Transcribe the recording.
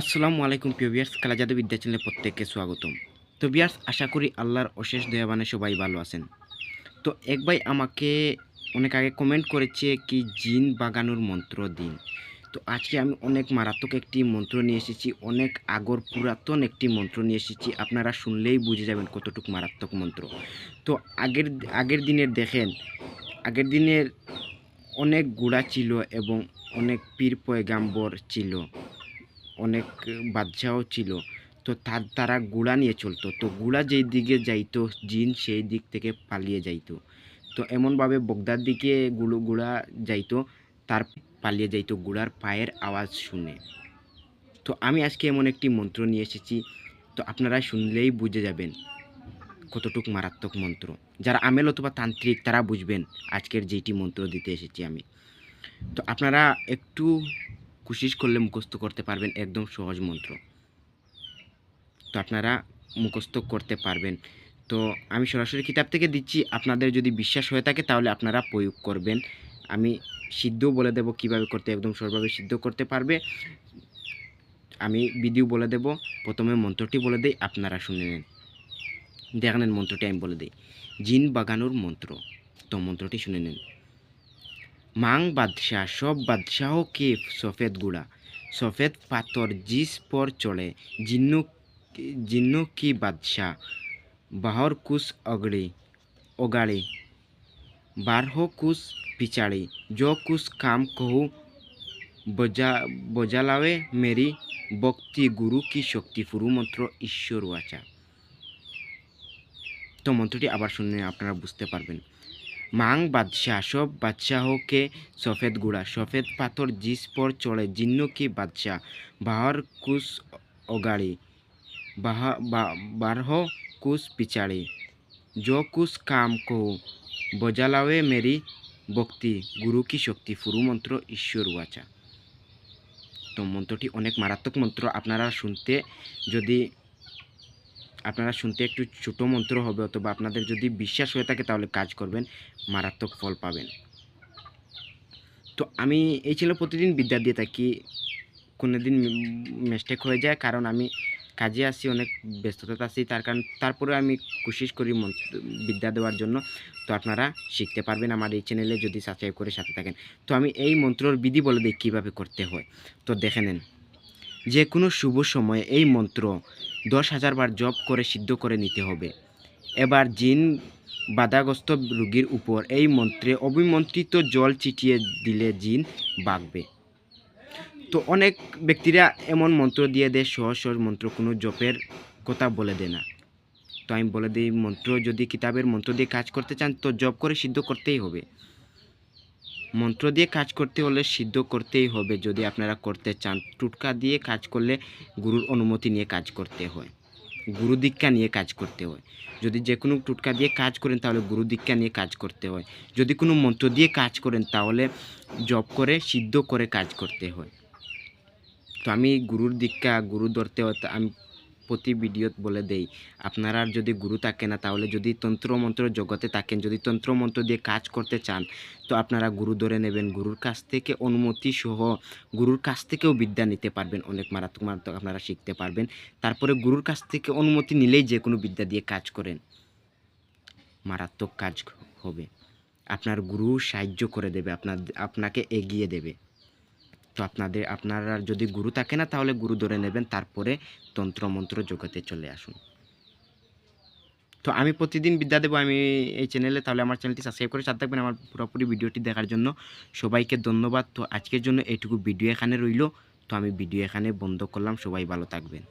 আসসালামু আলাইকুম প্রিয় বিয়ার্স খেলাজাদু বিদ্যা চ্যানেলে প্রত্যেককে স্বাগতম। তো বিয়ার্স আশা করি আল্লাহর অশেষ দয়াবানে সবাই ভালো আছেন। তো এক ভাই আমাকে অনেক আগে কমেন্ট করেছে কি জিন বাগানোর মন্ত্র দিন। তো আজকে আমি অনেক মারাত্মক একটি মন্ত্র নিয়ে এসেছি, অনেক আগর পুরাতন একটি মন্ত্র নিয়ে এসেছি। আপনারা শুনলেই বুঝে যাবেন কতটুকু মারাত্মক মন্ত্র। তো আগের আগের দিনের দেখেন, আগের দিনের অনেক গুড়া ছিল এবং অনেক পীর পয়গাম্বর ছিল। অনেক বাদশাও ছিল। তো তার তারা গুড়া নিয়ে চলতো। তো গুড়া যেই দিকে যাইতো, জিন সেই দিক থেকে পালিয়ে যাইতো। তো এমনভাবে বগদার দিকে গুলো, গুড়া যাইতো, তার পালিয়ে যাইতো গুড়ার পায়ের আওয়াজ শুনে। তো আমি আজকে এমন একটি মন্ত্র নিয়ে এসেছি। তো আপনারা শুনলেই বুঝে যাবেন কতটুক মারাত্মক মন্ত্র। যারা আমেল অথবা তান্ত্রিক, তারা বুঝবেন আজকের যেটি মন্ত্র দিতে এসেছি আমি। তো আপনারা একটু কোশিশ করলে মুখস্থ করতে পারবেন একদম সহজ মন্ত্র। তো আপনারা মুখস্থ করতে পারবেন। তো আমি সরাসরি কিতাব থেকে দিচ্ছি, আপনাদের যদি বিশ্বাস হয়ে থাকে তাহলে আপনারা প্রয়োগ করবেন। আমি সিদ্ধও বলে দেব কীভাবে করতে, একদম সহজভাবে সিদ্ধ করতে পারবে। আমি ভিডিও বলে দেব, প্রথমে মন্ত্রটি বলে দেই, আপনারা শুনে নেন। দেখে নেন মন্ত্রটি আমি বলে দিই। জিন বাগানোর মন্ত্র। তো মন্ত্রটি শুনে নেন। মাং বাদশাহ সব বাদশাহকে সফেদ গুড়া সফেদ পাথর জিস পর চড়ে জিন্নু জিন্নু কি বাদশাহ বাহর কুস অগড়ি ওগাড়ি বারহ কুস পিচাড়ি जो कुछ काम कहूँ বজা বজালাওয়ে মেরি ভক্তি গুরু কি শক্তি ফুরু মন্ত্র ঈশ্বর ওয়াচা তো মন্ত্রটি আবার শুনে আপনারা বুঝতে পারবেন মাং বাদশাহ সব বাদশাহকে সফেদ গুড়া সফেদ পাথর জিস পর চড়ে জিন্ন কি বাদশাহ বাহর কুস ওগাড়ি বাহা বা- বারহ কুস পিচাড়ি जो कुछ काम को বজালাওয়ে মেরি ভক্তি গুরু কি শক্তি ফুরু মন্ত্র ঈশ্বর ওয়াচা তো মন্ত্রটি অনেক মারাত্মক মন্ত্র আপনারা শুনতে যদি আপনারা শুনতে একটু ছোট মন্ত্র হবে অথবা আপনাদের যদি বিশ্বাস হয়ে থাকে তাহলে কাজ করবেন, মারাত্মক ফল পাবেন। তো আমি, এই ছিল প্রতিদিন বিদ্যা দিয়ে থাকি। কোনো দিন মিস্টেক হয়ে যায় কারণ আমি কাজে আসি, অনেক ব্যস্ততা আছি, তার কারণ, তারপরে আমি কোশিশ করি বিদ্যা দেওয়ার জন্য। তো আপনারা শিখতে পারবেন আমার এই চ্যানেলে যদি সাবস্ক্রাইব করে সাথে থাকেন। তো আমি এই মন্ত্রর বিধি বলে দিই কীভাবে করতে হয়। তো দেখে নেন। যে কোনো শুভ সময়ে এই মন্ত্র দশ হাজার বার জপ করে সিদ্ধ করে নিতে হবে। এবার জিন বাধাগ্রস্ত রোগীর উপর এই মন্ত্রে অবিমন্ত্রিত জল ছিটিয়ে দিলে জিন বাগবে। তো অনেক ব্যক্তিরা এমন মন্ত্র দিয়ে দেয়, সহজ সহজ মন্ত্র, কোনো জপের কথা বলে দেয় না। তো আমি বলে দিই, মন্ত্র যদি কিতাবের মন্ত্র দিয়ে কাজ করতে চান, তো জপ করে সিদ্ধ করতেই হবে। মন্ত্র দিয়ে কাজ করতে হলে সিদ্ধ করতেই হবে। যদি আপনারা করতে চান, টুটকা দিয়ে কাজ করলে গুরুর অনুমতি নিয়ে কাজ করতে হয়। গুরু দীক্ষা নিয়ে কাজ করতে হয়। যদি যে কোনো টুটকা দিয়ে কাজ করেন, তাহলে গুরু দীক্ষা নিয়ে কাজ করতে হয়। যদি কোনো মন্ত্র দিয়ে কাজ করেন, তাহলে জব করে, সিদ্ধ করে কাজ করতে হয়। তো আমি গুরুর দীক্ষা, গুরু ধরতে হয় আমি প্রতি ভিডিওত বলে দেই, আপনারা যদি গুরু থাকে না, তাহলে যদি তন্ত্র মন্ত্র জগতে থাকেন, যদি তন্ত্র মন্ত্র দিয়ে কাজ করতে চান, তো আপনারা গুরু ধরে নেবেন। গুরুর কাছ থেকে অনুমতি সহ গুরুর কাছ থেকেও বিদ্যা নিতে পারবেন। অনেক মারাত্মক মারাত্মক আপনারা শিখতে পারবেন। তারপরে গুরুর কাছ থেকে অনুমতি নিলেই যে কোনো বিদ্যা দিয়ে কাজ করেন। মারাত্মক কাজ হবে। আপনার গুরু সাহায্য করে দেবে আপনার আপনাকে এগিয়ে দেবে। তো আপনাদের, আপনারা যদি গুরু থাকে না, তাহলে গুরু ধরে নেবেন, তারপরে তন্ত্রমন্ত্র জগতে চলে আসুন। তো আমি প্রতিদিন বিদ্যা দেবো, আমি এই চ্যানেলে তাহলে আমার চ্যানেলটি সাবস্ক্রাইব করে সাথে থাকবেন আমার পুরোপুরি ভিডিওটি দেখার জন্য। সবাইকে ধন্যবাদ। তো আজকের জন্য এইটুকু ভিডিও এখানে রইল। তো আমি ভিডিও এখানে বন্ধ করলাম। সবাই ভালো থাকবেন।